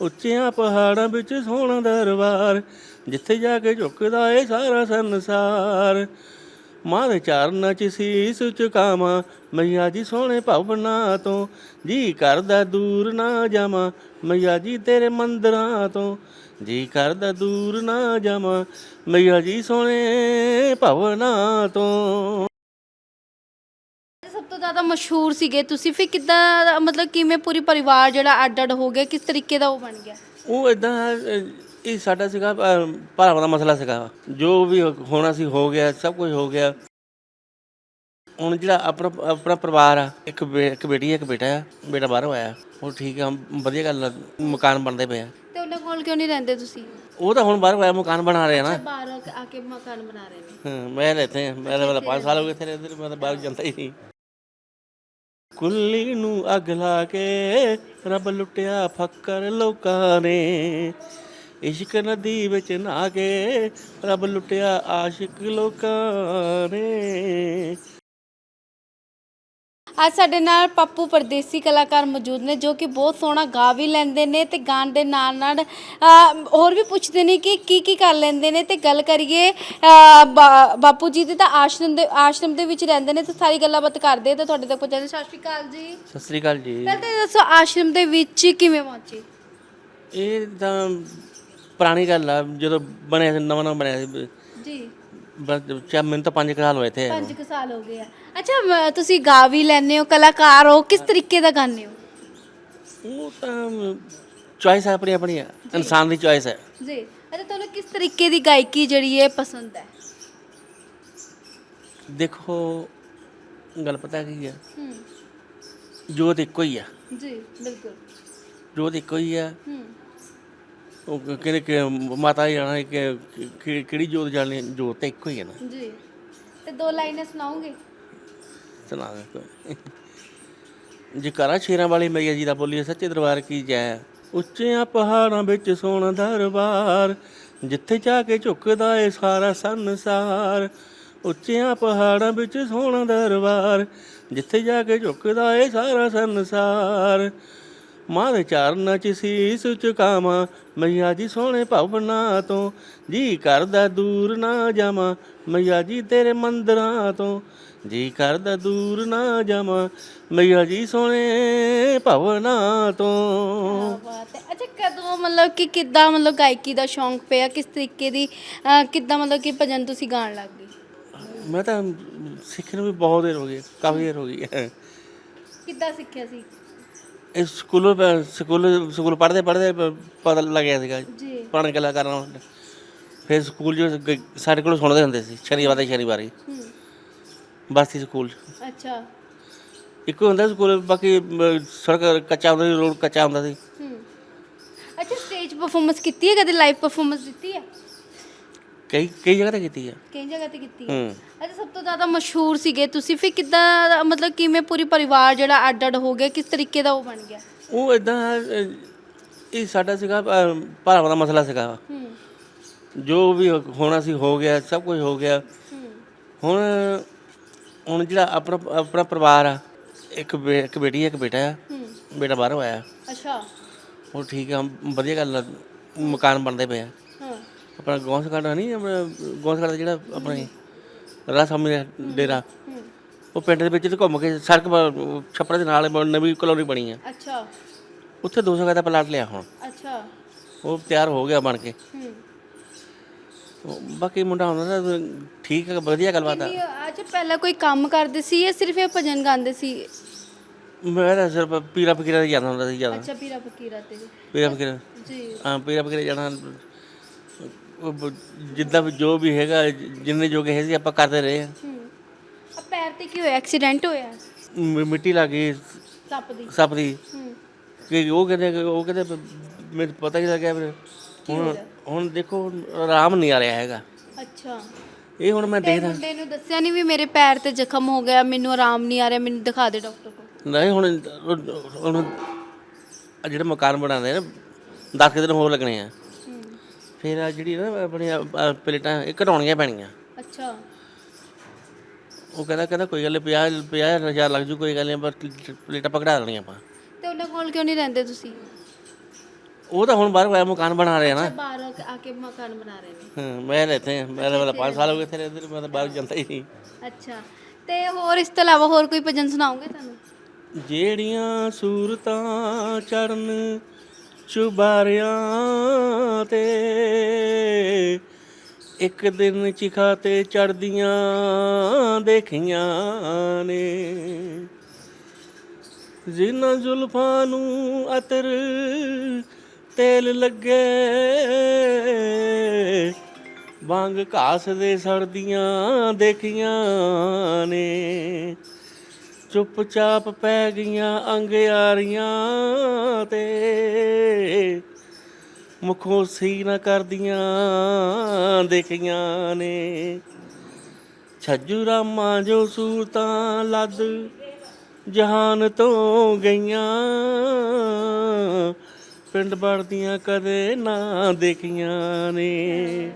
ਉੱਚਿਆਂ ਪਹਾੜਾਂ ਵਿੱਚ ਸੋਹਣਾ ਦਰਬਾਰ, ਜਿੱਥੇ ਜਾ ਕੇ ਝੁਕਦਾ ਏ ਸਾਰਾ ਸੰਸਾਰ। ਮਾਂ ਦੇ ਚਰਨਾਂ 'ਚ ਸੀਸ ਝੁਕਾਵਾਂ, ਮਈਆ ਜੀ ਸੋਹਣੇ ਭਵਨਾਂ ਤੋਂ। ਜੀ ਕਰਦਾ ਦੂਰ ਨਾ ਜਾਵਾਂ, ਮਈਆ ਜੀ ਤੇਰੇ ਮੰਦਰਾਂ ਤੋਂ। ਜੀ ਕਰਦਾ ਦੂਰ ਨਾ ਜਾਵਾਂ, ਮਈਆ ਜੀ ਸੋਹਣੇ ਭਵਨਾ ਤੋਂ। ਮਸ਼ਹੂਰ ਸੀਗੇ ਤੁਸੀਂ? ਫਿਰ ਕਿੱਦਾਂ ਮਤਲਬ ਕਿਵੇਂ ਪੂਰੀ ਪਰਿਵਾਰ ਜਿਹੜਾ ਅੱਡ ਅੱਡ ਹੋ ਗਿਆ ਕਿਸ ਤਰੀਕੇ ਦਾ ਉਹ ਬਣ ਗਿਆ? ਉਹ ਇਦਾਂ ਇਹ ਸਾਡਾ ਸੀਗਾ ਅਹ, ਭਰਾਵਾਂ ਦਾ ਮਸਲਾ ਸੀਗਾ। ਜੋ ਵੀ ਹੋਣਾ ਸੀ ਹੋ ਗਿਆ ਸਭ ਕੁਝ ਹੋ ਗਿਆ। ਹੁਣ ਜਿਹੜਾ ਆਪਣਾ ਆਪਣਾ ਪਰਿਵਾਰ ਆ ਇੱਕ ਬੇ- ਇੱਕ ਬੇਟੀ ਇੱਕ ਬੇਟਾ ਆ ਬੇਟਾ ਬਾਹਰੋਂ ਆਇਆ। ਉਹ ਠੀਕ ਆ ਵਧੀਆ ਗੱਲ ਆ, ਮਕਾਨ ਬਣਦੇ ਪਏ ਆ। ਤੇ ਉਹਨਾਂ ਕੋਲ ਕਿਉਂ ਨਹੀਂ ਰਹਿੰਦੇ ਤੁਸੀਂ? ਉਹ ਤਾਂ ਹੁਣ ਬਾਹਰੋਂ ਆਇਆ ਮਕਾਨ ਬਣਾ ਰਿਹਾ ਨਾ। ਬਾਹਰ ਆ ਕੇ ਮਕਾਨ ਬਣਾ ਰਹੇ ਨੇ। ਹਾਂ, ਮੈਂ ਰਹਿਤੇ ਹਾਂ ਮੈਂ ਤਾਂ 5 ਸਾਲ ਹੋ ਗਏ ਇੱਥੇ ਰਹਿੰਦੇ ਨੂੰ, ਮੈਂ ਤਾਂ ਬਾਹਰ ਜਾਂਦਾ ਹੀ ਨਹੀਂ। ਕੁੱਲੀ ਨੂੰ ਅੱਗ ਲਾ ਕੇ ਰੱਬ ਲੁੱਟਿਆ ਫੱਕਰ ਲੋਕਾਂ ਨੇ। ਇਸ਼ਕ ਨਦੀ ਵਿੱਚ ਨਹਾ ਕੇ ਰੱਬ ਲੁੱਟਿਆ ਆਸ਼ਿਕ ਲੋਕਾਂ ਨੇ। ਅੱਜ ਸਾਡੇ ਨਾਲ ਪੱਪੂ ਪਰਦੇਸੀ ਕਲਾਕਾਰ ਮੌਜੂਦ ਨੇ ਜੋ ਕਿ ਬਹੁਤ ਸੋਹਣਾ ਗਾ ਵੀ ਲੈਂਦੇ ਨੇ ਤੇ ਗਾਣ ਦੇ ਨਾਲ ਨਾਲ ਅ, ਹੋਰ ਵੀ ਪੁੱਛਦੇ ਨੇ ਕਿ ਕੀ ਕੀ ਕਰ ਲੈਂਦੇ ਨੇ ਤੇ ਗੱਲ ਕਰੀਏ ਅ, ਬਾ- ਬਾਪੂ ਜੀ ਦੇ ਤਾਂ ਆਸ਼ਰਮ ਦੇ ਆਸ਼ਰਮ ਦੇ ਵਿੱਚ ਰਹਿੰਦੇ ਨੇ ਤੇ ਸਾਰੀ ਗੱਲਾਂ ਬਾਤ ਕਰਦੇ ਤੇ ਤੁਹਾਡੇ ਤੱਕ ਪਹੁੰਚਾਉਂਦੇ ਸਤਿ ਸ਼੍ਰੀ ਅਕਾਲ ਜੀ। ਸਤਿ ਸ੍ਰੀ ਅਕਾਲ ਜੀ। ਪਹਿਲਾਂ ਤਾਂ ਇਹ ਦੱਸੋ ਆਸ਼ਰਮ ਦੇ ਵਿੱਚ ਕਿਵੇਂ ਪਹੁੰਚੇ? ਇਹ ਤਾਂ ਪੁਰਾਣੀ ਗੱਲ ਆ ਜਦੋਂ ਬਣਿਆ ਸੀ ਨਵਾਂ ਨਵਾਂ ਬਣਿਆ ਸੀ। ਜੀ। ਬਸ ਚਾ ਮੈਨੂੰ ਤਾਂ 5 ਸਾਲ ਹੋਏ ਥੇ 5 ਸਾਲ ਹੋ ਗਏ ਆ। ਅੱਛਾ ਮ- ਤੁਸੀਂ ਗਾ ਵੀ ਲੈਂਦੇ ਹੋ ਕਲਾਕਾਰ ਹੋ ਕਿਸ ਤਰੀਕੇ ਦਾ ਗਾਉਂਦੇ ਹੋ? ਉਹ ਤਾਂ ਚੋਇਸ ਆਪਣੀ ਆਪਣੀ ਆ। ਇਨਸਾਨ ਦੀ ਚੋਇਸ ਹੈ ਜੀ। ਅੱਛਾ ਤੁਹਾਨੂੰ ਕਿਸ ਤਰੀਕੇ ਦੀ ਗਾਇਕੀ ਜਿਹੜੀ ਹੈ ਪਸੰਦ ਹੈ? ਦੇਖੋ ਗੱਲ ਪਤਾ ਕੀ ਆ? ਹੂੰ। ਜੋਤ ਇੱਕੋ ਹੀ ਆ। ਜੀ ਬਿਲਕੁਲ। ਜੋਤ ਇੱਕੋ ਹੀ ਆ। ਹੂੰ। ਉਹ ਕਹਿੰਦੇ ਕਿ ਮਾਤਾ ਜੀ ਜਾਣਾ ਕਿ ਕਿ- ਕਿਹੜੀ ਜੋਤ ਜਾਣੀ ਜੋਤ ਤਾਂ ਇੱਕੋ ਹੀ ਹੈ ਨਾ। ਜੀ। ਤੇ ਦੋ ਲਾਈਨਾਂ ਸੁਣਾਓਗੇ? ਸੁਣਾ ਦੇ ਕੋਈ। ਜਕਾਰਾ ਸ਼ੇਰਾਂ ਵਾਲੀ ਮਈਆ ਜੀ ਦਾ ਬੋਲੀਏ ਸੱਚੇ ਦਰਬਾਰ ਕੀ ਜੈ? ਉੱਚਿਆਂ ਪਹਾੜਾਂ ਵਿੱਚ ਸੋਹਣਾ ਦਰਬਾਰ ਜਿੱਥੇ ਜਾ ਕੇ ਝੁਕਦਾ ਏ ਸਾਰਾ ਸੰਸਾਰ। ਉੱਚਿਆਂ ਪਹਾੜਾਂ ਵਿੱਚ ਸੋਹਣਾ ਦਰਬਾਰ ਜਿੱਥੇ ਜਾ ਕੇ ਝੁਕਦਾ ਏ ਸਾਰਾ ਸੰਸਾਰ। ਮਾਂ ਦੇ ਚਰਨਾਂ 'ਚ ਸੀਸ ਝੁਕਾਵਾਂ ਮਈਆ ਜੀ ਸੋਹਣੇ ਭਵਨਾਂ ਤੋਂ। ਜੀ ਕਰਦਾ ਦੂਰ ਨਾ ਜਾਵਾਂ ਮਈਆ ਜੀ ਤੇਰੇ ਮੰਦਰਾਂ ਤੋਂ। ਜੀ ਕਰਦਾ ਦੂਰ ਨਾ ਜਾਵਾਂ ਮਈਆ ਜੀ ਸੋਹਣੇ ਭਵਨਾਂ ਤੋਂ। ਬਾਤ ਹੈ। ਅੱਛਾ ਕਦੋਂ ਮਤਲਬ ਕਿ ਕਿੱਦਾਂ ਮਤਲਬ ਗਾਇਕੀ ਦਾ ਸ਼ੌਂਕ ਪਿਆ? ਕਿਸ ਤਰੀਕੇ ਦੀ ਅਹ, ਕਿੱਦਾਂ ਮਤਲਬ ਕਿ ਭਜਨ ਤੁਸੀਂ ਗਾਣ ਲੱਗ ਗਏ? ਮੈਂ ਤਾਂ ਸਿੱਖਣ ਨੂੰ ਵੀ ਬਹੁਤ ਦੇਰ ਹੋ ਗਈ ਕਾਫੀ ਦੇਰ ਹੋ ਗਈ ਹੈ। ਕਿੱਦਾਂ ਸਿੱਖਿਆ ਸੀ? ਇਹ ਸਕੂਲੋਂ ਸਕੂਲ ਸਕੂਲ ਪੜ੍ਹਦੇ ਪੜ੍ਹਦੇ ਪ- ਪਤਾ ਲੱਗਿਆ ਸੀਗਾ। ਜੀ। ਪੁਰਾਣੇ ਗੱਲਾਂ ਕਰਨਾ ਫਿਰ ਸਕੂਲ ਜੋ ਗ- ਸਾਡੇ ਕੋਲ ਸੁਣਦੇ ਹੁੰਦੇ ਸੀ ਸ਼ਨੀਵਾਰ ਦੇ ਸ਼ਨੀਵਾਰ ਹੀ ਹੂੰ। ਬਸਤੀ ਸਕੂਲ ਅੱਛਾ। ਇੱਕੋ ਹੁੰਦਾ ਸਕੂਲ ਬਾਕੀ ਅਮ, ਸੜਕ ਕੱਚਾ ਹੁੰਦਾ ਸੀ ਰੋਡ ਕੱਚਾ ਹੁੰਦਾ ਸੀ। ਹੂੰ। ਅੱਛਾ ਸਟੇਜ ਪਰਫਾਰਮੈਂਸ ਕੀਤੀ ਹੈ ਕਦੇ? ਲਾਈਵ ਪਰਫਾਰਮੈਂਸ ਦਿੱਤੀ ਹੈ? ਕਈ ਕਈ ਜਗ੍ਹਾ ਤੇ ਕੀਤੀ ਆ। ਕਈ ਜਗ੍ਹਾ ਤੇ ਕੀਤੀ ਹੈ ਹੂੰ। ਅੱਛਾ ਸਭ ਤੋਂ ਜ਼ਿਆਦਾ ਮਸ਼ਹੂਰ ਸੀਗੇ ਤੁਸੀਂ ਫਿਰ ਕਿੱਦਾਂ ਮਤਲਬ ਕਿਵੇਂ ਪੂਰੀ ਪਰਿਵਾਰ ਜਿਹੜਾ ਅੱਡ ਅੱਡ ਹੋ ਗਿਆ ਕਿਸ ਤਰੀਕੇ ਦਾ ਉਹ ਬਣ ਗਿਆ? ਉਹ ਇਦਾਂ ਇਹ ਸਾਡਾ ਸੀਗਾ ਅਹ, ਭਰਾਵਾਂ ਦਾ ਮਸਲਾ ਸੀਗਾ। ਹੂੰ। ਜੋ ਵੀ ਹੋਣਾ ਸੀ ਹੋ ਗਿਆ ਸਭ ਕੁਝ ਹੋ ਗਿਆ। ਹੂੰ। ਹੁਣ ਹੁਣ ਜਿਹੜਾ ਆਪਣਾ ਆਪਣਾ ਪਰਿਵਾਰ ਆ ਇੱਕ ਬੇ- ਇੱਕ ਬੇਟੀ ਇੱਕ ਬੇਟਾ ਆ। ਹੂੰ। ਬੇਟਾ ਬਾਹਰੋਂ ਆਇਆ। ਅੱਛਾ। ਉਹ ਠੀਕ ਆ ਵਧੀਆ ਗੱਲ ਆ ਮਕਾਨ ਬਣਦੇ ਪਏ ਆ। ਆਪਣਾ ਗੌਂਸ ਕਾਟਾ ਨਹੀਂ ਆਪਣਾ ਗੌਂਸ ਕਾਟਾ ਜਿਹੜਾ ਆਪਣੇ ਰਾਹ ਸਾਹਮਣੇ ਡੇਰਾ। ਉਹ ਪਿੰਡ ਦੇ ਵਿੱਚ ਤੇ ਘੁੰਮ ਕੇ ਸੜਕ ਪ- ਛੱਪੜ ਦੇ ਨਾਲ ਬ- ਨਵੀਂ ਕਲੋਨੀ ਬਣੀ ਆ। ਅੱਛਾ। ਉੱਥੇ 200 ਗਜ ਦਾ ਪਲਾਟ ਲਿਆ ਹੁਣ। ਅੱਛਾ। ਉਹ ਤਿਆਰ ਹੋ ਗਿਆ ਬਣ ਕੇ। ਹੂੰ। ਉਹ ਬਾਕੀ ਮੁੰਡਾ ਹੁੰਦਾ ਨਾ ਠੀਕ ਹੈ ਵਧੀਆ ਗੱਲਬਾਤ ਆ। ਅੱਛਾ ਪਹਿਲਾਂ ਕੋਈ ਕੰਮ ਕਰਦੇ ਸੀ ਜਾਂ ਸਿਰਫ ਇਹ ਭਜਨ ਗਾਉਂਦੇ ਸੀ? ਮੈਂ ਤਾਂ ਸਿਰਫ ਪੀਰਾ ਫਕੀਰਾ ਦੇ ਜਾਂਦਾ ਹੁੰਦਾ ਸੀ ਜ਼ਿਆਦਾ। ਅੱਛਾ ਪੀਰਾ ਫਕੀਰਾ ਤੇ। ਪੀਰਾ ਫਕੀਰਾ। ਜੀ। ਹਾਂ ਪੀਰਾ ਫਕੀਰਾ ਜਾਣਾ। ਉਹ ਬ- ਜਿੱਦਾਂ ਵੀ ਜੋ ਵੀ ਹੈਗਾ ਜਿੰਨੇ ਜੋਗੇ ਹੈ ਸੀ ਆਪਾਂ ਕਰਦੇ ਰਹੇ ਹੂੰ। ਆ ਪੈਰ ਤੇ ਕੀ ਹੋਇਆ? ਐਕਸੀਡੈਂਟ ਹੋਇਆ? ਮ- ਮਿੱਟੀ ਲੱਗ ਗਈ। ਸੱਪ ਦੀ। ਸੱਪ ਦੀ। ਹੂੰ। ਕਿ ਉਹ ਕਹਿੰਦੇ ਕਿ ਉਹ ਕਹਿੰਦੇ ਮੈਨੂੰ ਪਤਾ ਹੀ ਲੱਗਿਆ ਫਿਰ। ਹੁਣ ਹੁਣ ਦੇਖੋ ਆਰਾਮ ਨਹੀਂ ਆ ਰਿਹਾ ਹੈਗਾ। ਅੱਛਾ। ਇਹ ਹੁਣ ਮੈਂ ਦੇਖਦਾ। ਮੁੰਡੇ ਨੂੰ ਦੱਸਿਆ ਨਹੀਂ ਵੀ ਮੇਰੇ ਪੈਰ ਤੇ ਜ਼ਖਮ ਹੋ ਗਿਆ ਮੈਨੂੰ ਆਰਾਮ ਨਹੀਂ ਆ ਰਿਹਾ ਮੈਨੂੰ ਦਿਖਾ ਦੇ ਡਾਕਟਰ ਕੋਲ। ਨਹੀਂ ਹੁਣ ਹੁਣ ਆਹ ਜਿਹੜੇ ਮਕਾਨ ਬਣਾਉਂਦੇ ਨੇ 10 ਦਿਨ ਹੋਰ ਲੱਗਣੇ ਆ। ਫਿਰ ਆ ਜਿਹੜੀ ਨਾ ਆਪਣੀ ਪਲੇਟਾਂ ਇਹ ਘਟਾਉਣੀਆਂ ਪੈਣੀਆਂ। ਅੱਛਾ। ਉਹ ਕਹਿੰਦਾ ਕਹਿੰਦਾ ਕੋਈ ਗੱਲ ਨਹੀਂ 50 50 ਹਜ਼ਾਰ ਲੱਗ ਜੂ ਕੋਈ ਗੱਲ ਨਹੀਂ ਪਰ ਪਲੇਟਾਂ ਪਕੜਾ ਦੇਣੀਆਂ ਆਪਾਂ। ਤੇ ਉਹਨਾਂ ਕੋਲ ਕਿਉਂ ਨਹੀਂ ਰਹਿੰਦੇ ਤੁਸੀਂ? ਉਹ ਤਾਂ ਹੁਣ ਬਾਹਰ ਹੋਇਆ ਮਕਾਨ ਬਣਾ ਰਹੇ ਨਾ। ਬਾਹਰ ਆ ਕੇ ਮਕਾਨ ਬਣਾ ਰਹੇ ਨੇ। ਹਾਂ, ਮੈਂ ਰਹਿਤੇ ਹਾਂ ਮੈਂ ਤਾਂ 5 ਸਾਲ ਹੋ ਗਏ ਇੱਥੇ ਰਹਿੰਦੇ ਨੂੰ, ਮੈਂ ਤਾਂ ਬਾਹਰ ਜਾਂਦਾ ਹੀ ਨਹੀਂ। ਅੱਛਾ। ਤੇ ਹੋਰ ਇਸ ਤੋਂ ਇਲਾਵਾ ਹੋਰ ਕੋਈ ਭਜਨ ਸੁਣਾਓਗੇ ਤੁਹਾਨੂੰ? ਜਿਹੜੀਆਂ ਸੂਰਤਾਂ ਚੜਨ ਚੁਬਾਰਿਆਂ ਤੇ। ਇੱਕ ਦਿਨ ਚਿਖਾ ਤੇ ਚੜਦੀਆਂ ਦੇਖੀਆਂ ਨੇ। ਜਿਨ੍ਹਾਂ ਜ਼ੁਲਫਾਂ ਨੂੰ ਅਤਰ ਤੇਲ ਲੱਗੇ, ਵਾਂਗ ਘਾਸ ਦੇ ਸੜਦੀਆਂ ਦੇਖੀਆਂ ਨੇ। ਚੁੱਪਚਾਪ ਪੈ ਗਈਆਂ ਅੰਗਿਆਰੀਆਂ ਤੇ। ਮੁਖੋਂ ਸੀ ਨਾ ਕਰਦੀਆਂ ਦੇਖੀਆਂ ਨੇ। ਛੱਜੂ ਰਾਮਾਂ ਜੋ ਸੂਰਤਾਂ ਲੱਦ ਜਹਾਨ ਤੋਂ ਗਈਆਂ। ਪਿੰਡ ਵੜਦੀਆਂ ਕਦੇ ਨਾ ਦੇਖੀਆਂ ਨੇ।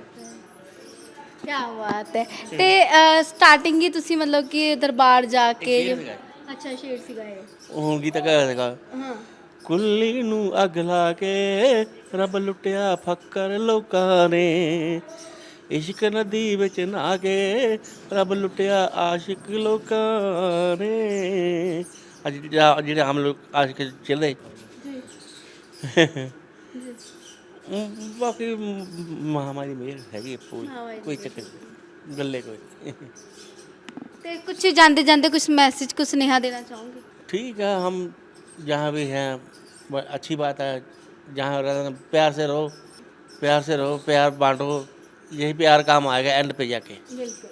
ਕੀ ਬਾਤ ਹੈ। ਤੇ ਸਟਾਰਟਿੰਗ ਹੀ ਤੁਸੀਂ ਮਤਲਬ ਕਿ ਦਰਬਾਰ ਜਾ ਕੇ। ਅੱਛਾ ਸ਼ੇਰ ਸੀਗਾ ਇਹ। ਉਹ ਗੀਤ ਕਾ ਸੀਗਾ ਹਾਂ। ਕੁੱਲੀ ਨੂੰ ਅੱਗ ਲਾ ਕੇ ਰੱਬ ਲੁੱਟਿਆ ਫੱਕਰ ਲੋਕਾਂ ਨੇ। ਇਸ਼ਕ ਨਦੀ ਵਿੱਚ ਨਹਾ ਕੇ ਰੱਬ ਲੁੱਟਿਆ ਆਸ਼ਿਕ ਲੋਕਾਂ ਨੇ। ਅੱਜ ਜਿਹੜਾ- ਜਿਹੜੇ ਹਮ ਲੋਕ ਆਸ਼ਿਕ ਚੱਲੇ। ਜੀ। ਬਾਕੀ ਮਹਾਮਾਰੀ ਮੇਰ ਹੈਗੀ ਹੈ, ਕੋਈ ਚੱਕਰ ਨਹੀਂ। ਗੱਲੇ ਕੋਈ। तो कुछ जानते जानते कुछ मैसेज कुछ स्नेहा देना चाहूँगी। ठीक है हम जहाँ भी हैं अच्छी बात है। जहाँ प्यार से रहो प्यार से रहो प्यार बांटो यही प्यार काम आएगा एंड पे जाके। बिल्कुल।